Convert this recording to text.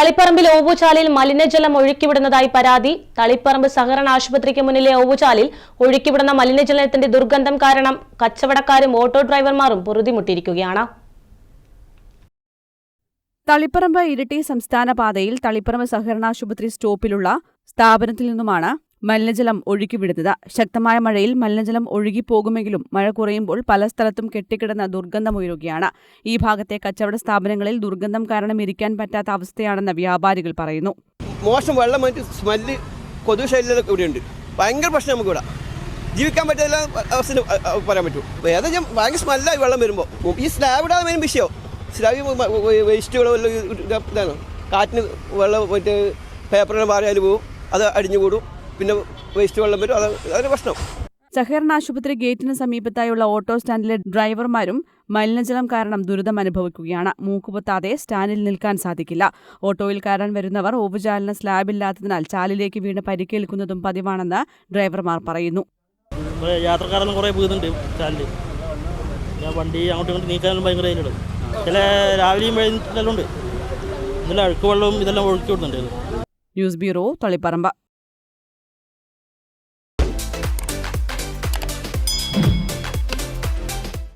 തളിപ്പറമ്പിൽ ഓവുചാലിൽ മലിനജലം ഒഴുക്കിവിടുന്നതായി പരാതി. തളിപ്പറമ്പ് സഹകരണ ആശുപത്രിക്ക് മുന്നിലെ ഓവുചാലിൽ ഒഴുക്കിവിടുന്ന മലിനജലത്തിന്റെ ദുർഗന്ധം കാരണം കച്ചവടക്കാരും ഓട്ടോ ഡ്രൈവർമാരും പൊറുതിമുട്ടിയിരിക്കുകയാണ്. തളിപ്പറമ്പ് ഇരട്ടി സംസ്ഥാന പാതയിൽ തളിപ്പറമ്പ് സഹകരണാശുപത്രി സ്റ്റോപ്പിലുള്ള സ്ഥാപനത്തിൽ നിന്നുമാണ് മലിനജലം ഒഴുക്കിവിടുന്നത്. ശക്തമായ മഴയിൽ മലിനജലം ഒഴുകിപ്പോകുമെങ്കിലും മഴ കുറയുമ്പോൾ പല സ്ഥലത്തും കെട്ടിക്കിടന്ന ദുർഗന്ധമുയരുകയാണ് ഈ ഭാഗത്തെ കച്ചവട സ്ഥാപനങ്ങളിൽ ദുർഗന്ധം കാരണം ഇരിക്കാൻ പറ്റാത്ത അവസ്ഥയാണെന്ന് വ്യാപാരികൾ പറയുന്നു. മോശം വെള്ളം സ്മെല്ല് കൊതു ശല്യമൊക്കെ ഇവിടെ ഉണ്ട് ഭയങ്കര പ്രശ്നം നമുക്ക് ഇവിടെ ജീവിക്കാൻ പറ്റില്ല അവസ്ഥ പറയാൻ പറ്റും ഞാൻ ഭയങ്കര സ്മെല്ലായി വെള്ളം വരുമ്പോൾ ഈ സ്ലാബ് ഇടാതെ മെയിൻ വിഷയം? സ്ലാബ് വേസ്റ്റുകളോ ഇതാണ്. കാറ്റിന് വെള്ളം മറ്റേ പേപ്പറിന് മാറിയാൽ പോവും അത് അടിഞ്ഞു കൂടും. പിന്നെ വേസ്റ്റ് വെള്ളം വരും. അത് അതൊരു പ്രശ്നം. സഹകരണ ആശുപത്രി ഗേറ്റിന് സമീപത്തായുള്ള ഓട്ടോ സ്റ്റാൻഡിലെ ഡ്രൈവർമാരും മലിനജലം കാരണം ദുരിതം അനുഭവിക്കുകയാണ്. മൂക്കുപൊത്താതെ സ്റ്റാൻഡിൽ നിൽക്കാൻ സാധിക്കില്ല. ഓട്ടോയിൽ കയറാൻ വരുന്നവർ ഉപചാലന സ്ലാബില്ലാത്തതിനാൽ ചാലിലേക്ക് വീണ് പരിക്കേൽക്കുന്നതും പതിവാണെന്ന് ഡ്രൈവർമാർ പറയുന്നു. യാത്രക്കാരെല്ലാം കുറേ വീഴുന്നുണ്ട് ചാലിൽ ഞാൻ വണ്ടി അങ്ങോട്ടും ഇങ്ങോട്ട് നീക്കാനും ഭയങ്കര ഇതിലുണ്ട്. ചില രാവിലെയും വൈകുന്നേരമെല്ലാം ഉണ്ട്. അഴുക്ക് വെള്ളവും ഇതെല്ലാം ഒഴുക്കി വിടുന്നുണ്ട്. News bureau Taliparamba.